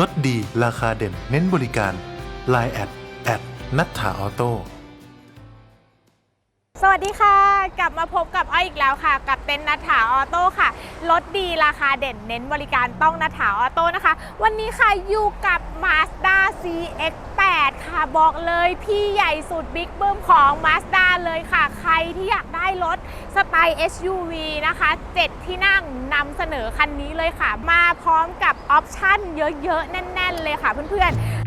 ลดดีราคาเด่น เน้นบริการ Line แอดแอดนัทธาออโต้สวัสดีค่ะ กลับมาพบกับอ้อยอีกแล้วค่ะ กับเต็นท์นัทถาออโต้ค่ะลดดีราคาเด่นเน้นบริการต้องนัทถาออโต้นะคะ วันนี้ค่ะอยู่กับ Mazda CX-8 ค่ะบอกเลยพี่ใหญ่สุดบิ๊กเบึ้มของ Mazda เลยค่ะ ใครที่อยากได้รถ สไตล์ SUV นะคะ 7 ที่นั่งนำเสนอคันนี้เลยค่ะ มาพร้อมกับออปชั่นเยอะๆ แน่น ๆ เลยค่ะเพื่อนๆ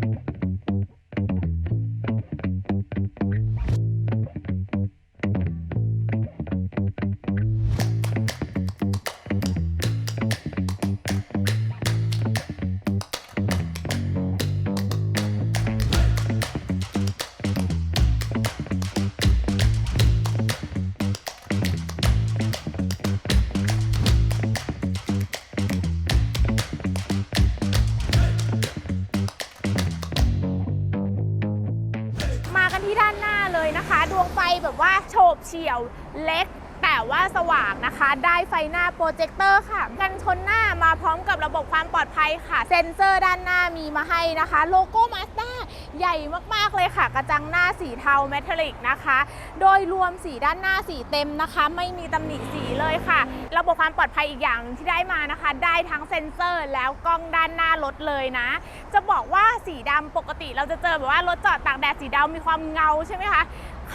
ว่าโฉบเฉี่ยวเล็ก แต่ว่าสว่างนะคะ ได้ไฟหน้าโปรเจคเตอร์ค่ะ กันชนหน้ามาพร้อมกับระบบความปลอดภัยค่ะ เซ็นเซอร์ด้านหน้ามีมาให้นะคะ โลโก้มาสด้าใหญ่มาก ๆ เลยค่ะ กระจังหน้าสีเทาเมทัลลิกนะคะ โดยรวมสีด้านหน้าสีเต็มนะคะ ไม่มีตำหนิสีเลยค่ะ ระบบความปลอดภัยอีกอย่างที่ได้มานะคะ ได้ทั้งเซ็นเซอร์แล้วกล้องด้านหน้ารถเลยนะ จะบอกว่าสีดำปกติเราจะเจอแบบว่ารถจอดตากแดดสีดำมีความเงาใช่ไหมคะ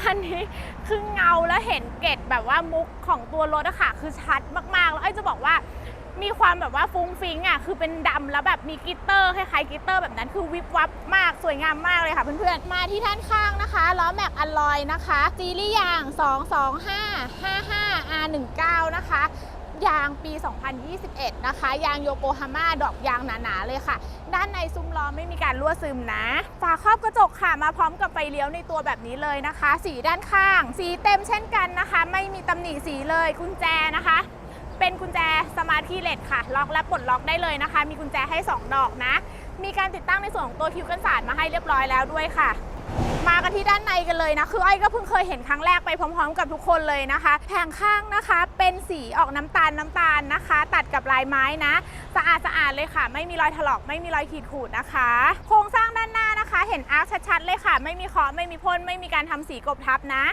คันนี้คือเงาแล้วเห็นเกตแบบว่ามุกของตัวรถอะค่ะ คือชัดมากๆ แล้วไอ้จะบอกว่ามีความแบบว่าฟุ้งฟิ้งอะคือเป็นดำแล้วแบบมีกิตเตอร์คล้ายๆกิตเตอร์แบบนั้นคือวิบวับมากสวยงามมากเลยค่ะเพื่อนๆ มาที่ด้านข้างนะคะล้อแม็กอลลอยนะคะซีรีส์ยาง 225 55 R19 นะคะ ยางปี 2021 นะคะ ยางโยโกฮาม่าดอกยางหนาๆเลยค่ะ ด้านในซุ้มล้อไม่มีการรั่วซึมนะ ฝาครอบกระจกค่ะมาพร้อมกับไฟเลี้ยวในตัวแบบนี้เลยนะคะ สีด้านข้าง สีเต็มเช่นกันนะคะ ไม่มีตำหนิสีเลยกุญแจนะคะ เป็นกุญแจสมาร์ทคีย์เลสค่ะ ล็อกและปลดล็อกได้เลยนะคะ มีกุญแจให้ 2 ดอกนะ มีการติดตั้งในส่วนของตัวคิวกันสาดมาให้เรียบร้อยแล้วด้วยค่ะ มากันที่ด้านในกันเลยนะ คืออ้อยก็เพิ่งเคยเห็นครั้งแรกไปพร้อมๆ กับทุกคนเลยนะคะ แผงข้างนะคะเป็นสีออกน้ำตาลน้ำตาลนะคะ ตัดกับลายไม้นะสะอาดสะอาดเลยค่ะ ไม่มีรอยถลอกไม่มีรอยขีดขูดนะคะ โครงสร้างด้านหน้านะคะ เห็นอาร์คชัดๆเลยค่ะ ไม่มีเคาะไม่มีพ่นไม่มีการทำสีกบทับนะ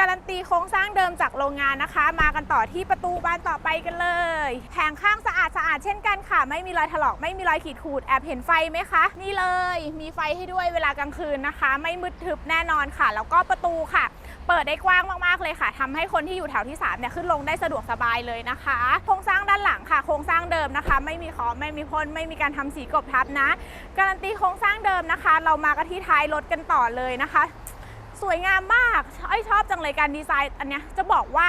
การันตีโครงสร้างเดิมจากโรงงานนะคะ มากันต่อที่ประตูบานต่อไปกันเลย แผงข้างสะอาดสะอาดเช่นกันค่ะ ไม่มีรอยถลอกไม่มีรอยขีดขูดแอบเห็นไฟไหมคะ นี่เลย มีไฟให้ด้วยเวลากลางคืนนะคะ ไม่มืดทึบแน่นอนค่ะ แล้วก็ประตูค่ะ เปิดได้กว้างมากๆเลยค่ะทำให้คนที่อยู่แถวที่3เนี่ยขึ้นลงได้สะดวกสบายเลยนะคะ โครงสร้างด้านหลังค่ะ โครงสร้างเดิมนะคะ ไม่มีเคอไม่มีพ่นไม่มีการทำสีกบทับนะ การันตีโครงสร้างเดิมนะคะ เรามากันที่ท้ายรถกันต่อเลยนะคะ สวยงามมากไอชอบจังเลยการดีไซน์อันเนี้ยจะบอกว่า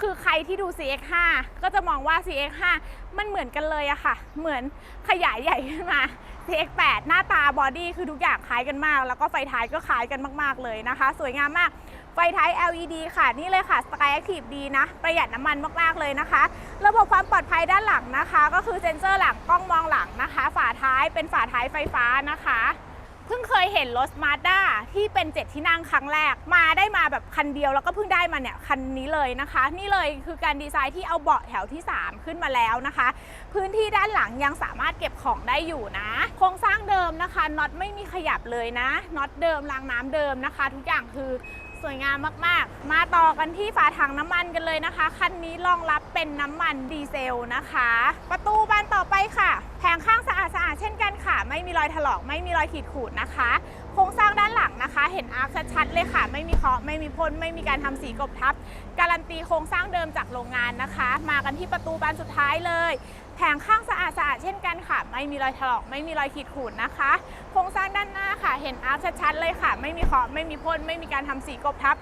คือใครที่ดู CX5 ก็จะมองว่า CX5 มันเหมือนกันเลยอะค่ะ เหมือนขยายใหญ่ขึ้นมา CX8 หน้าตาบอดี้คือทุกอย่างคล้ายกันมาก แล้วก็ไฟท้ายก็คล้ายกันมากๆเลยนะคะ สวยงามมาก ไฟท้าย LED ค่ะ นี่เลยค่ะ Sky Active ดีนะ ประหยัดน้ำมันมากๆเลยนะคะ ระบบความปลอดภัยด้านหลังนะคะ ก็คือเซ็นเซอร์หลังกล้องมองหลังนะคะ ฝาท้ายเป็นฝาท้ายไฟฟ้านะคะ ยเห็นรถมาด้าที่เป็น 7 ที่นั่งครั้งแรก มาได้มาแบบคันเดียวแล้วก็เพิ่งได้มาเนี่ยคันนี้เลยนะคะ นี่เลยคือการดีไซน์ที่เอาเบาะแถวที่ 3 ขึ้นมาแล้วนะคะ พื้นที่ด้านหลังยังสามารถเก็บของได้อยู่นะ โครงสร้างเดิมนะคะน็อตไม่มีขยับเลยนะน็อตเดิมรางน้ำเดิมนะคะ ทุกอย่างคือ สวยงามมากๆ มาต่อกันที่ฝาถังน้ำมันกันเลยนะคะ คันนี้รองรับเป็นน้ำมันดีเซลนะคะ ประตูบานต่อไปค่ะ แผงข้างสะอาดสะอาดเช่นกันค่ะ ไม่มีรอยถลอก ไม่มีรอยขีดขูดนะคะ โครงสร้างด้านหลังนะคะ เห็นอาร์คชัดๆเลยค่ะ ไม่มีเคาะไม่มีพ่นไม่มีการทำสีกบทับ การันตีโครงสร้างเดิมจากโรงงานนะคะ มากันที่ประตูบานสุดท้ายเลยแผงข้างสะอาดสะอาดเช่นกันค่ะ ไม่มีรอยถลอก ไม่มีรอยขีดขูดนะคะ โครงสร้างด้านหน้าค่ะ เห็นอาร์ชัดๆเลยค่ะ ไม่มีขอบไม่มีพ่นไม่มีการทำสีกบทับ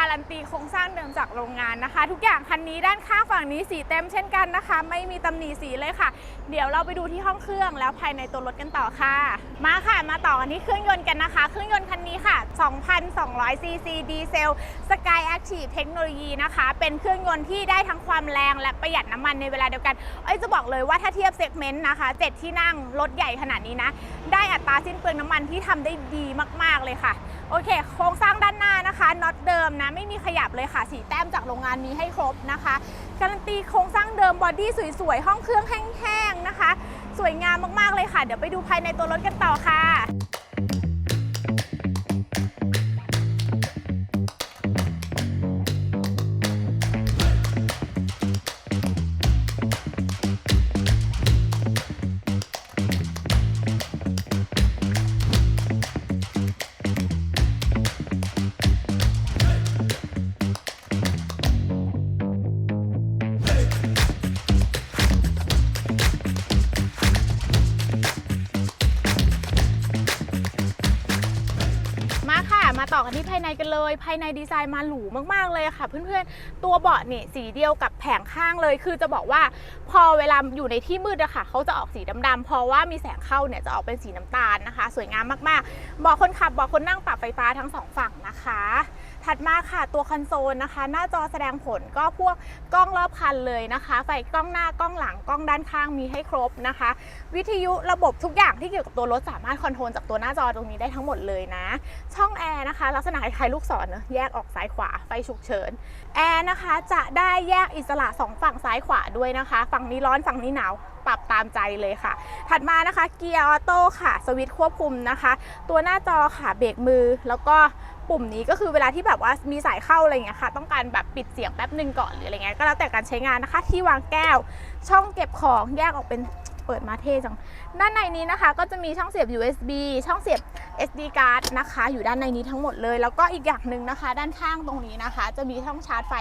การันตีโครงสร้างเดิมจากโรงงานนะคะ ทุกอย่างคันนี้ด้านข้างฝั่งนี้สีเต็มเช่นกันนะคะ ไม่มีตำหนิสีเลยค่ะ เดี๋ยวเราไปดูที่ห้องเครื่องแล้วภายในตัวรถกันต่อค่ะ มาค่ะมาต่อกันที่เครื่องยนต์กันนะคะ เครื่องยนต์คันนี้ค่ะ 2,200ซีซีดีเซล Sky Active เทคโนโลยีนะคะ เป็นเครื่องยนต์ที่ได้ทั้งความแรงและประหยัดน้ำมันในเวลาเดียวกันเอ้ยจะบอกเลยว่าถ้าเทียบเซกเมนต์นะคะ 7 ที่นั่งรถใหญ่ขนาดนี้นะ ได้อัตราสิ้นเปลืองน้ำมันที่ทำได้ดีมาก ๆเลยค่ะ โอเค โครงสร้างด้านหน้านะคะน็อตเดิมนะไม่มีขยับเลยค่ะ สีแต้มจากโรงงานมีให้ครบนะคะการันตีโครงสร้างเดิมบอดี้สวยๆ ห้องเครื่องแห้งๆนะคะ สวยงามมากๆเลยค่ะ เดี๋ยวไปดูภายในตัวรถกันต่อค่ะ มาต่อกันที่ภายในกันเลย ภายในดีไซน์มาหรูมากๆเลยค่ะ เพื่อนๆ ตัวเบาะเนี่ยสีเดียวกับแผงข้างเลย คือจะบอกว่าพอเวลาอยู่ในที่มืดอะค่ะเขาจะออกสีดำๆเพราะว่ามีแสงเข้าเนี่ยจะออกเป็นสีน้ำตาลนะคะ สวยงามมากๆเบาะคนขับเบาะคนนั่งปรับไฟฟ้าทั้งสองฝั่งนะคะ ถัดมาค่ะตัวคอนโซลนะคะ หน้าจอแสดงผลก็พวกกล้องรอบคันเลยนะคะไฟกล้องหน้ากล้องหลังกล้องด้านข้างมีให้ครบนะคะ วิทยุระบบทุกอย่างที่เกี่ยวกับตัวรถสามารถคอนโทรลจากตัวหน้าจอตรงนี้ได้ทั้งหมดเลยนะ ช่องแอร์นะคะ ลักษณะคล้ายลูกศรเนอะแยกออกซ้ายขวาไฟฉุกเฉินแอร์นะคะจะได้แยกอิสระสองฝั่งซ้ายขวาด้วยนะคะ ฝั่งนี้ร้อนฝั่งนี้หนาวปรับตามใจเลยค่ะ ถัดมานะคะเกียร์ออโต้ค่ะ สวิตช์ควบคุมนะคะ ตัวหน้าจอค่ะเบรกมือแล้วก็ ปุ่มนี้ก็คือเวลาที่แบบว่ามีสายเข้าอะไรเงี้ยค่ะ ต้องการแบบปิดเสียงแป๊บหนึ่งก่อนหรืออะไรเงี้ยก็แล้วแต่การใช้งานนะคะ ที่วางแก้ว ช่องเก็บของแยกออกเป็นเปิดมาเท่จัง ด้านในนี้นะคะ ก็จะมีช่องเสียบ USB ช่องเสียบ SD card นะคะ อยู่ด้านในนี้ทั้งหมดเลย แล้วก็อีกอย่างหนึ่งนะคะ ด้านข้างตรงนี้นะคะ จะมีช่องชาร์จไฟ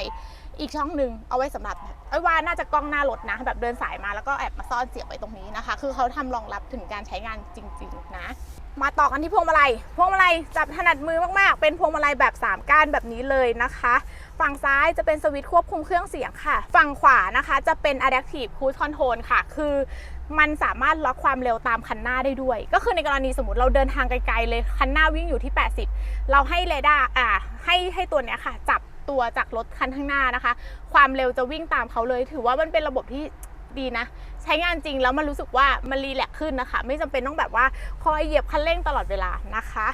อีกช่องหนึ่งเอาไว้สำหรับไอ้ว่าน่าจะกล้องหน้ารถนะ แบบเดินสายมาแล้วก็แอบมาซ่อนเสียบไว้ตรงนี้นะคะ คือเขาทำรองรับถึงการใช้งานจริง ๆ นะ มาต่อกันที่พวงมาลัย พวงมาลัยจับถนัดมือมากๆ เป็นพวงมาลัยแบบ 3 ก้านแบบนี้เลยนะคะ ฝั่งซ้ายจะเป็นสวิตช์ควบคุมเครื่องเสียงค่ะ ฝั่งขวานะคะจะเป็น adaptive cruise control ค่ะ คือมันสามารถล็อกความเร็วตามคันหน้าได้ด้วย ก็คือในกรณีสมมติเราเดินทางไกลๆเลย คันหน้าวิ่งอยู่ที่ 80 เราให้เรดาร์อ่าให้ให้ตัวเนี้ยค่ะ จับตัวจากรถคันข้างหน้านะคะ ความเร็วจะวิ่งตามเขาเลย ถือว่ามันเป็นระบบที่ ดีนะ ใช้งานจริงแล้วมันรู้สึกว่ามันรีแลกขึ้นนะคะ ไม่จำเป็นต้องแบบว่าคอยเหยียบคันเร่งตลอดเวลานะคะ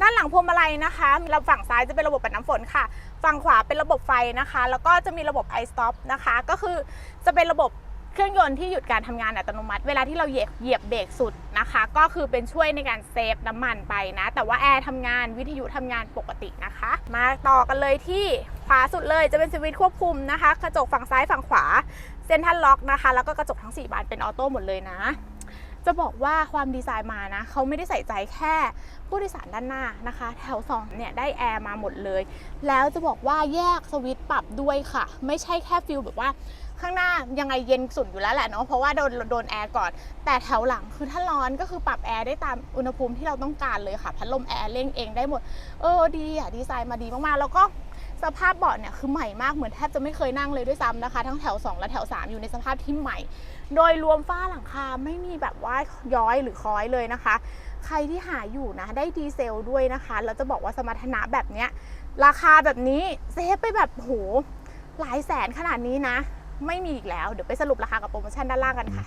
ด้านหลังพวงมาลัยนะคะเราฝั่งซ้ายจะเป็นระบบปัดน้ำฝนค่ะ ฝั่งขวาเป็นระบบไฟนะคะ แล้วก็จะมีระบบ i stop นะคะ ก็คือจะเป็นระบบเครื่องยนต์ที่หยุดการทำงานอัตโนมัติ เวลาที่เราเหยียบเหยียบเบรกสุดนะคะ ก็คือเป็นช่วยในการเซฟน้ำมันไปนะ แต่ว่าแอร์ทำงานวิทยุทำงานปกตินะคะ มาต่อกันเลยที่ขวาสุดเลยจะเป็นสวิตช์ควบคุมนะคะ กระจกฝั่งซ้ายฝั่งขวา เซ็นทรัลล็อกนะคะ แล้วก็กระจกทั้ง 4 บานเป็นออโต้หมดเลยนะ จะบอกว่าความดีไซน์มานะเขาไม่ได้ใส่ใจแค่ผู้โดยสารด้านหน้านะคะ แถว2เนี่ยได้แอร์มาหมดเลย แล้วจะบอกว่าแยกสวิตช์ปรับด้วยค่ะ ไม่ใช่แค่ฟิลแบบว่าข้างหน้ายังไงเย็นสุดอยู่แล้วแหละเนาะเพราะว่าโดนโดนแอร์ก่อน แต่แถวหลังคือถ้าร้อนก็คือปรับแอร์ได้ตามอุณหภูมิที่เราต้องการเลยค่ะ พัดลมแอร์เร่งเองได้หมด เออดีอะดีไซน์มาดีมากๆ แล้วก็ สภาพเบาะเนี่ยคือใหม่มากเหมือนแทบจะไม่เคยนั่งเลยด้วยซ้ำนะคะ ทั้งแถว 2 และแถว 3 อยู่ในสภาพที่ใหม่ โดยรวมฝ้าหลังคาไม่มีแบบว่าย้อยหรือคล้อยเลยนะคะ ใครที่หาอยู่นะได้ดีเซลด้วยนะคะแล้วจะบอกว่าสมรรถนะแบบเนี้ยราคาแบบนี้เซฟไปแบบโหหลายแสนขนาดนี้นะ ไม่มีอีกแล้วเดี๋ยวไปสรุปราคากับโปรโมชั่นด้านล่างกันค่ะ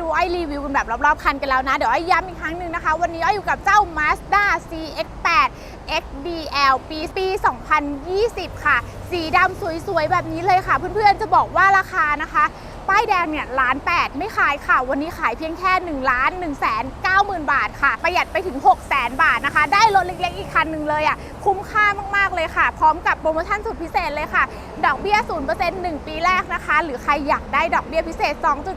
ดูไอรีวิวกันแบบรอบๆคันกันแล้วนะ เดี๋ยวไอ้ย้ำอีกครั้งหนึ่งนะคะ วันนี้ไอ้อยู่กับเจ้า Mazda CX-8 XBL ปีปี 2020 ค่ะ สีดำสวยๆ แบบนี้เลยค่ะ เพื่อนๆ จะบอกว่าราคานะคะ ป้ายแดงเนี่ยล้านแปดไม่ขายค่ะ วันนี้ขายเพียงแค่1ล้าน1แสน9หมื่นบาทค่ะ ประหยัดไปถึง 6 0 0 0 0 0บาทนะคะ ได้รถเล็กๆ อีกคันหนึ่งเลยอะ คุ้มค่ามากๆเลยค่ะ พร้อมกับโปรโมชั่นสุดพิเศษเลยค่ะ ดอกเบี้ย 0% 1 ปีแรกนะคะ หรือใครอยากได้ดอกเบี้ยพิเศษ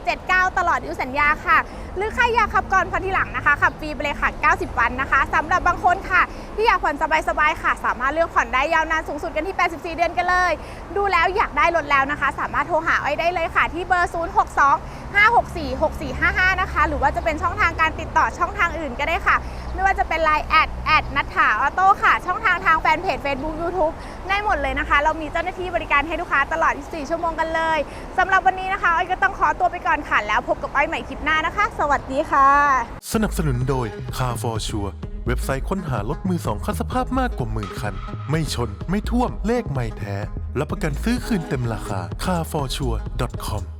2.79 ตลอดอายุสัญญาค่ะ หรือใครอยากขับก่อนผ่อนทีหลังนะคะ ขับฟรีไปเลยค่ะ 90 วันนะคะสำหรับบางคนค่ะ ที่อยากผ่อนสบายๆค่ะ สามารถเลือกผ่อนได้ยาวนานสูงสุดกันที่ 84 เดือนกันเลย ดูแล้วอยากได้รถแล้วนะคะ สามารถโทรหาอ้อยได้เลยค่ะที่เบอร์ 062 564 6455 นะคะ หรือว่าจะเป็นช่องทางการติดต่อช่องทางอื่นก็ได้ค่ะ ไม่ว่าจะเป็น Line แอดแอดนัทถาออโต้ค่ะ ช่องทางทางแฟนเพจ Facebook YouTube ได้หมดเลยนะคะ เรามีเจ้าหน้าที่บริการให้ลูกค้าตลอด 24 ชั่วโมงกันเลยสำหรับวันนี้นะคะอ้อยก็ต้องขอตัวไปก่อนค่ะแล้วพบกับอ้อยใหม่คลิปหน้านะคะ สวัสดีค่ะ สนับสนุนโดย Car for Sure เว็บไซต์ค้นหารถมือสองคันสภาพมากกว่าหมื่นคัน ไม่ชน ไม่ท่วม เลขไม่แท้ รับประกันซื้อคืนเต็มราคา carforsure.com